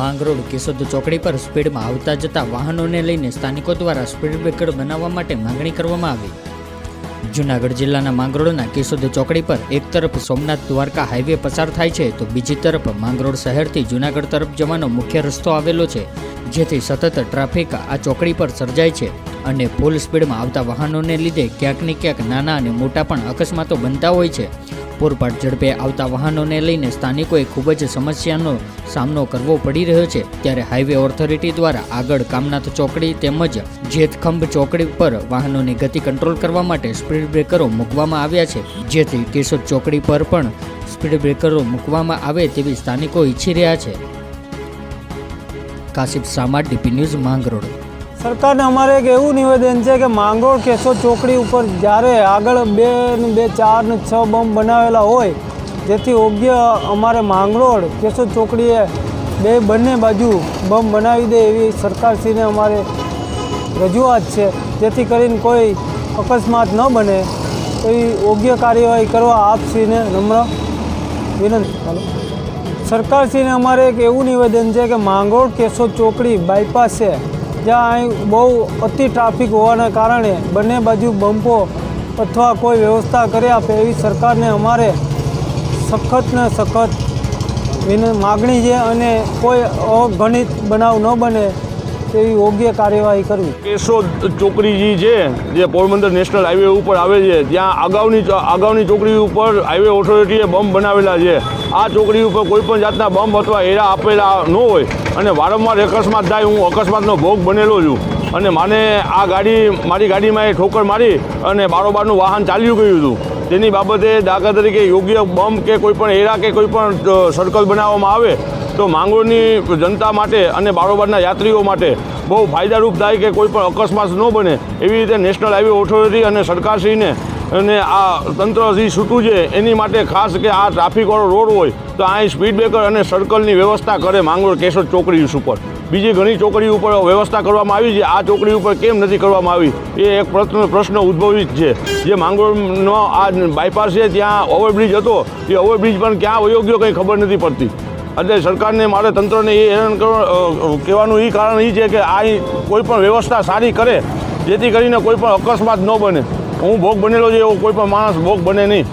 માંગરોળ કેશોદ ચોકડી પર સ્પીડમાં આવતા જતા વાહનોને લઈને સ્થાનિકો દ્વારા સ્પીડ બ્રેકર બનાવવા માટે માંગણી કરવામાં આવી. જૂનાગઢ જિલ્લાના માંગરોળના કેશોદ ચોકડી પર એક તરફ સોમનાથ દ્વારકા હાઈવે પસાર થાય છે તો બીજી તરફ માંગરોળ શહેરથી જૂનાગઢ તરફ જવાનો મુખ્ય રસ્તો આવેલો છે, જેથી સતત ટ્રાફિક આ ચોકડી પર સર્જાય છે અને ફૂલ સ્પીડમાં આવતા વાહનોને લીધે ક્યાંક ને ક્યાંક નાના અને મોટા પણ અકસ્માતો બનતા હોય છે. પૂરપાટ ઝડપે આવતા વાહનોને લઈને સ્થાનિકોએ ખૂબ જ સમસ્યાનો સામનો કરવો પડી રહ્યો છે. ત્યારે હાઈવે ઓથોરિટી દ્વારા આગળ કામનાથ ચોકડી તેમજ જેતખંભ ચોકડી પર વાહનોની ગતિ કંટ્રોલ કરવા માટે સ્પીડ બ્રેકરો મૂકવામાં આવ્યા છે. જેથી કેશોદ ચોકડી પર પણ સ્પીડ બ્રેકરો મૂકવામાં આવે તેવી સ્થાનિકો ઈચ્છી રહ્યા છે. કાશિફ સામા, ડીપી ન્યૂઝ માંગરોળ. સરકારને અમારે એક એવું નિવેદન છે કે માંગરોળ કેશો ચોકડી ઉપર જ્યારે આગળ બે ને બે, ચાર ને છ બમ બનાવેલા હોય, જેથી યોગ્ય અમારે માંગરોળ કેશો ચોકડીએ બે બંને બાજુ બમ બનાવી દે એવી સરકારશ્રીને અમારે રજૂઆત છે. જેથી કરીને કોઈ અકસ્માત ન બને. એવી યોગ્ય કાર્યવાહી કરવા આપશ્રીને નમ્ર વિનંતી. હાલો. સરકારશ્રીને અમારે એક એવું નિવેદન છે કે માંગરોળ કેશો ચોકડી બાયપાસ છે જ્યાં અહીં બહુ અતિ ટ્રાફિક હોવાના કારણે બંને બાજુ બમ્પો અથવા કોઈ વ્યવસ્થા કરી આપે એવી સરકારને અમારે સખત ને સખત માગણી છે અને કોઈ અગણિત બનાવ ન બને તેવી યોગ્ય કાર્યવાહી કરવી? કેશોદ ચોકડી જે છે, જે પોરબંદર નેશનલ હાઈવે ઉપર આવે છે ત્યાં અગાઉની અગાઉની ચોકડી ઉપર હાઈવે ઓથોરિટીએ બમ્પ બનાવેલા છે. આ ચોકડી ઉપર કોઈ પણ જાતના બમ્પ અથવા એરા આપેલા ન હોય અને વારંવાર અકસ્માત થાય, હું અકસ્માતનો ભોગ બનેલો છું. અને મને આ ગાડી, મારી ગાડીમાં એ ઠોકર મારી અને બારોબારનું વાહન ચાલ્યું ગયું હતું. તેની બાબતે દાખલા તરીકે યોગ્ય બમ્પ કે કોઈપણ એરા કે કોઈ પણ સર્કલ બનાવવામાં આવે, તો માંગરોળની જનતા માટે અને બારોબારના યાત્રીઓ માટે બહુ ફાયદારૂપ થાય કે કોઈ પણ અકસ્માત ન બને એવી રીતે નેશનલ હાઈવે ઓથોરિટી અને સરકારશ્રીને અને આ તંત્ર જે છૂટું છે એની માટે ખાસ કે આ ટ્રાફિકવાળો રોડ હોય તો અહીં સ્પીડ બ્રેકર અને સર્કલની વ્યવસ્થા કરે માંગરોળ કેશોદ ચોકડી ઉપર. બીજી ઘણી ચોકડી ઉપર વ્યવસ્થા કરવામાં આવી છે. આ ચોકડી ઉપર કેમ નથી કરવામાં આવી? એ એક પ્રશ્ન પ્રશ્ન ઉદ્ભવિત છે. જે માંગરોળનો આ બાયપાસ છે, ત્યાં ઓવરબ્રિજ હતો. એ ઓવરબ્રિજ પણ ક્યાં વયો ગયો કંઈ ખબર નથી પડતી. એટલે સરકારને, મારે તંત્રને એ હેરાન કહેવાનું એ કારણ એ છે કે આ કોઈ પણ વ્યવસ્થા સારી કરે, જેથી કરીને કોઈ પણ અકસ્માત ન બને. હું ભોગ બનેલો છે, એવો કોઈ પણ માણસ ભોગ બને નહીં.